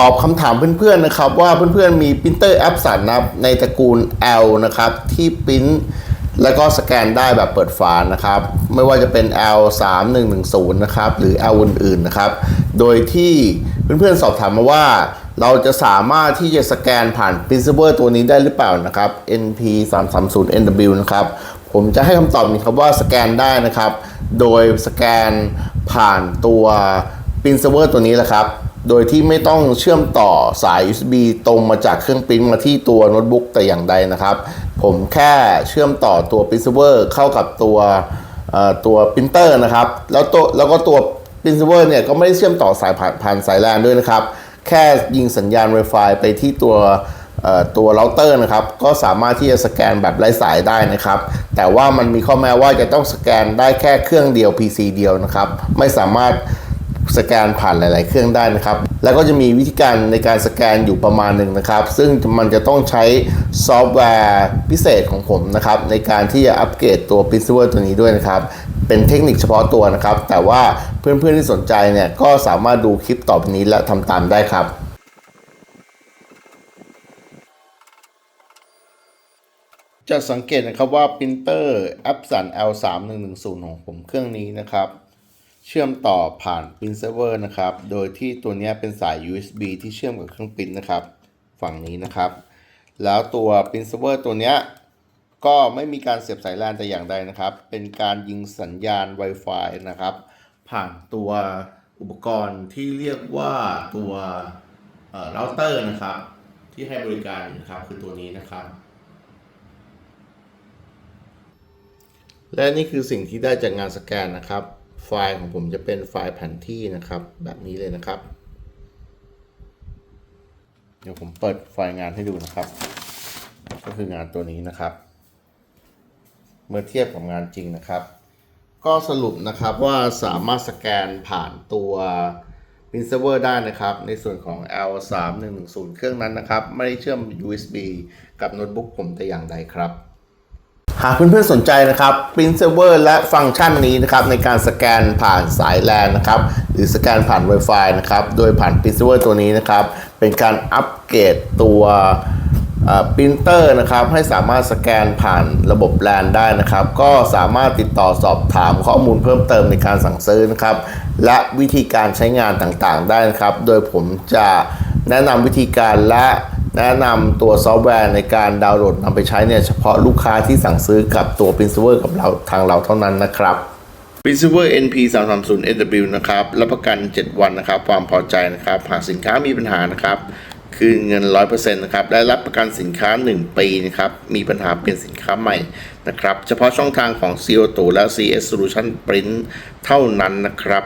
ตอบคำถามเพื่อนๆนะครับว่าเพื่อนๆมีปรินเตอร์แอปสันนะครับในตระกูล L นะครับที่ปริ้นแล้วก็สแกนได้แบบเปิดฝานะครับ ไม่ว่าจะเป็น L 3 1 1 0นะครับหรือ L อื่นๆนะครับ โดยที่เพื่อนๆสอบถามมาว่า เราจะสามารถที่จะสแกนผ่าน Principal ตัวนี้ได้หรือเปล่านะครับ NP 3 3 0 NW นะครับ ผมจะให้คำตอบนี้ครับว่าสแกนได้นะครับ โดยสแกนผ่านตัวปรินเซเวอร์ตัวนี้แหละครับ โดยที่ไม่ต้องเชื่อมต่อสาย USB ตรงมาจากเครื่องปริ้นมาที่ตัวโน้ตบุ๊กแต่อย่างใดนะครับ ผมแค่เชื่อมต่อตัวปริ้นเซเวอร์เข้ากับตัวตัวปรินเตอร์นะครับ แล้วตัวแล้วก็ตัวปรินเซเวอร์เนี่ยก็ไม่ได้เชื่อมต่อสายผ่านผ่านสายแลนด้วยนะครับ แค่ยิงสัญญาณ Wi-Fi ไปที่ตัวตัวเราเตอร์นะครับ ก็สามารถที่จะสแกนแบบไร้สายได้นะครับ แต่ว่ามันมีข้อแม้ว่าจะต้องสแกนได้แค่เครื่องเดียว PC เดียวนะครับ ไม่สามารถ สแกนผ่านหลาย ๆ เครื่องได้นะครับ แล้วก็จะมีวิธีการในการสแกนอยู่ประมาณหนึ่งนะครับ ซึ่งมันจะต้องใช้ซอฟต์แวร์พิเศษของผมนะครับ ในการที่จะอัปเกรดตัว p r i n c i p l ตัวนี้ด้วยนะครับ เป็นเทคนิคเฉพาะตัวนะครับ แต่ว่าเพื่อน ๆ ที่สนใจเนี่ยก็สามารถดูคลิปต่อไปนี้และทำตามได้ครับจะสังเกตนะครับว่าปรินเตอร์ Epson L3110 ของผมเครื่องนี้นะครับ เชื่อมต่อผ่าน Print Server นะครับ โดยที่ตัวนี้เป็นสาย USB ที่เชื่อมกับเครื่องปริ้นนะครับ ฝั่งนี้นะครับ แล้วตัว Print Server ตัวนี้ก็ไม่มีการเสียบสาย LAN แต่อย่างใดนะครับ เป็นการยิงสัญญาณ Wi-Fi นะครับ ผ่านตัวอุปกรณ์ที่เรียกว่าตัวเราเตอร์นะครับ ที่ให้บริการนะครับคือตัวนี้นะครับ และนี่คือสิ่งที่ได้จากงานสแกนนะครับ ไฟล์ของผมจะเป็นไฟล์แผนที่นะครับ แบบนี้เลยนะครับ เดี๋ยวผมเปิดไฟล์งานให้ดูนะครับ ก็คืองานตัวนี้นะครับ เมื่อเทียบกับงานจริงนะครับ ก็สรุปนะครับว่าสามารถสแกนผ่านตัว p r i n t Server ได้นะครับ ในส่วนของ L3110 เครื่องนั้นนะครับ ไม่ได้เชื่อม USB กับโน้ตบุ๊กผมแต่อย่างใดครับ หากเพื่อนๆสนใจนะครับ Print Server และฟังก์ชันนี้นะครับในการสแกนผ่านสาย LAN นะครับหรือสแกนผ่าน Wi-Fi นะครับโดยผ่าน Print Server ตัวนี้นะครับเป็นการอัปเกรดตัวปรินเตอร์นะครับให้สามารถสแกนผ่านระบบ LAN ได้นะครับ ก็สามารถติดต่อสอบถามข้อมูลเพิ่มเติมในการสั่งซื้อนะครับ และวิธีการใช้งานต่างๆได้นะครับ โดยผมจะแนะนำวิธีการและ แนะนำตัวซอฟต์แวร์ในการดาวน์โหลดนำไปใช้เนี่ยเฉพาะลูกค้าที่สั่งซื้อกับตัว p r i n c i p l กับเราทางเราเท่านั้นนะครับ p r i n c i p l NP 3 3 0 NW นะครับรับประกัน 7 วันนะครับ ความพอใจนะครับ หากสินค้ามีปัญหานะครับ คืนเงิน 100%นะครับและรับประกันสินค้า 1 ปีนะครับ มีปัญหาเปลี่ยนสินค้าใหม่นะครับ เฉพาะช่องทางของ CO 2 และ CS Solution Print เท่านั้นนะครับ